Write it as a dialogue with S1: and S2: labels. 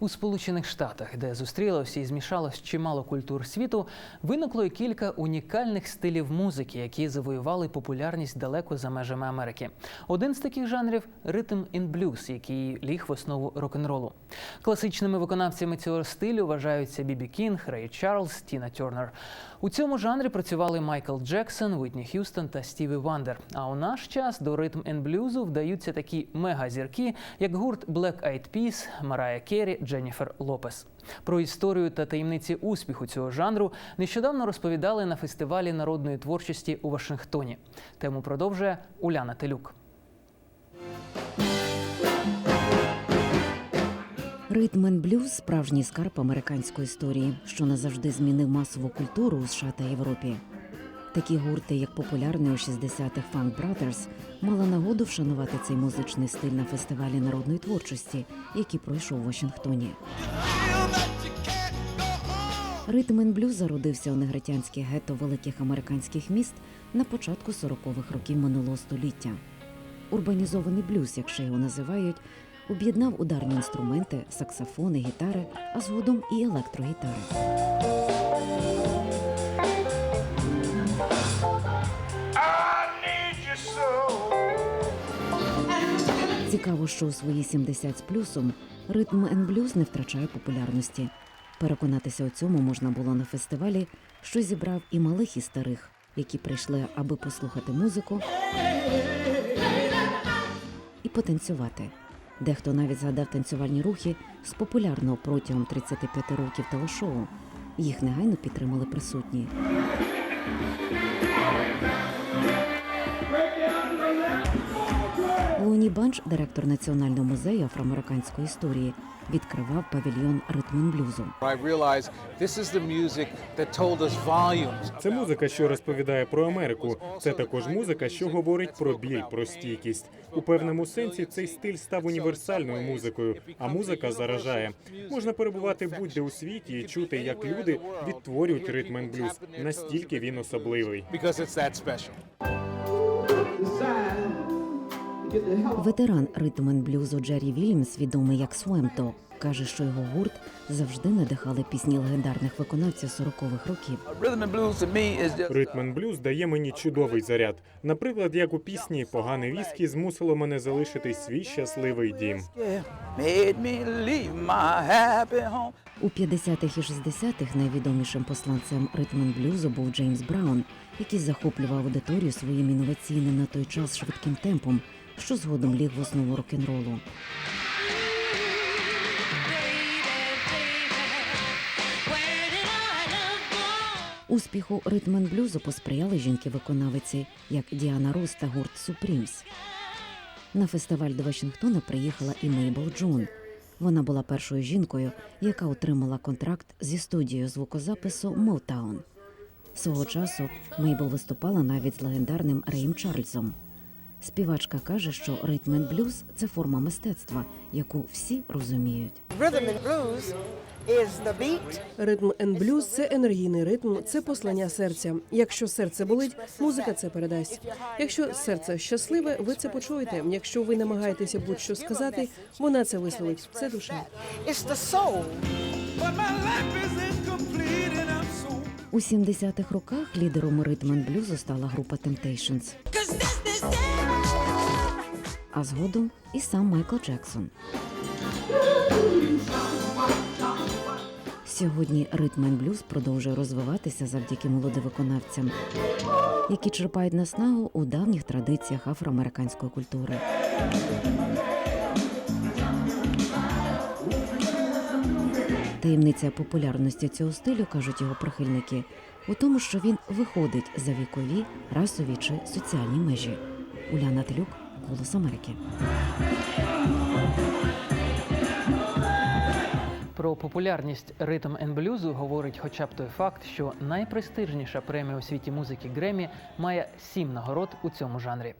S1: У Сполучених Штатах, де зустрілося і змішалось чимало культур світу, виникло й кілька унікальних стилів музики, які завоювали популярність далеко за межами Америки. Один з таких жанрів ритм ін блюз, який ліг в основу рок-н-ролу. Класичними виконавцями цього стилю вважаються Бібі Кінг, Рей Чарльз, Тіна Тернер. У цьому жанрі працювали Майкл Джексон, Вітні Х'юстон та Стіві Вандер. А у наш час до ритм н блюзу вдаються такі мегазірки, як гурт Black Eyed Peas, Марая Керрі, Дженніфер Лопес. Про історію та таємниці успіху цього жанру нещодавно розповідали на фестивалі народної творчості у Вашингтоні. Тему продовжує Уляна Телюк.
S2: Ритм н блюз справжній скарб американської історії, що назавжди змінив масову культуру у США та Європі. Такі гурти, як популярний у 60-х Funk Brothers, мали нагоду вшанувати цей музичний стиль на фестивалі народної творчості, який пройшов у Вашингтоні. Ритм блюз зародився у негритянських гетто великих американських міст на початку 40-х років минулого століття. Урбанізований блюз, як ще його називають, об'єднав ударні інструменти, саксофони, гітари, а згодом і електрогітари. Цікаво, що у свої 70 з плюсом ритм блюз не втрачає популярності. Переконатися у цьому можна було на фестивалі, що зібрав і малих, і старих, які прийшли, аби послухати музику і потанцювати. Дехто навіть згадав танцювальні рухи з популярного протягом 35 років телешоу. Їх негайно підтримали присутні. Луні Банч, директор Національного музею афроамериканської історії, відкривав павільйон ритм блюзу.
S3: Це музика, що розповідає про Америку. Це також музика, що говорить про біль, про стійкість. У певному сенсі цей стиль став універсальною музикою, а музика заражає. Можна перебувати будь-де у світі і чути, як люди відтворюють ритм блюз. Настільки він особливий.
S2: Ветеран ритм н блюзу Джері Вільямс, відомий як Свемто, каже, що його гурт завжди надихали пісні легендарних виконавців 40-х років.
S4: Rhythm and blues to me is just
S3: Ритм н блюз дає мені чудовий заряд. Наприклад, як у пісні Погане віскі змусило мене залишити свій щасливий дім.
S2: У 50-х і 60-х найвідомішим посланцем ритм н блюзу був Джеймс Браун, який захоплював аудиторію своїм інноваційним на той час швидким темпом, що згодом ліг в основу рок-н-ролу. Успіху ритм н блюзу посприяли жінки-виконавиці, як Діана Рос та гурт Супрімс. На фестиваль до Вашингтона приїхала і Мейбл Джон. Вона була першою жінкою, яка отримала контракт зі студією звукозапису Motown. Свого часу Мейбл виступала навіть з легендарним Реєм Чарльзом. Співачка каже, що ритм н блюз це форма мистецтва, яку всі розуміють.
S5: Ритм н блюз це енергійний ритм, це послання серця. Якщо серце болить, музика це передасть. Якщо серце щасливе, ви це почуєте. Якщо ви намагаєтеся будь-що сказати, вона це висловить. Це душа.
S2: У 70-х роках лідером ритм н блюзу стала група Temptations. А згодом і сам Майкл Джексон. Сьогодні ритм н блюз продовжує розвиватися завдяки молодовиконавцям, які черпають наснагу у давніх традиціях афроамериканської культури. Таємниця популярності цього стилю, кажуть його прихильники, у тому, що він виходить за вікові, расові чи соціальні межі. Уляна Телюк, Голос Америки.
S1: Про популярність ритм н блюзу говорить хоча б той факт, що найпрестижніша премія у світі музики Гремі має сім нагород у цьому жанрі.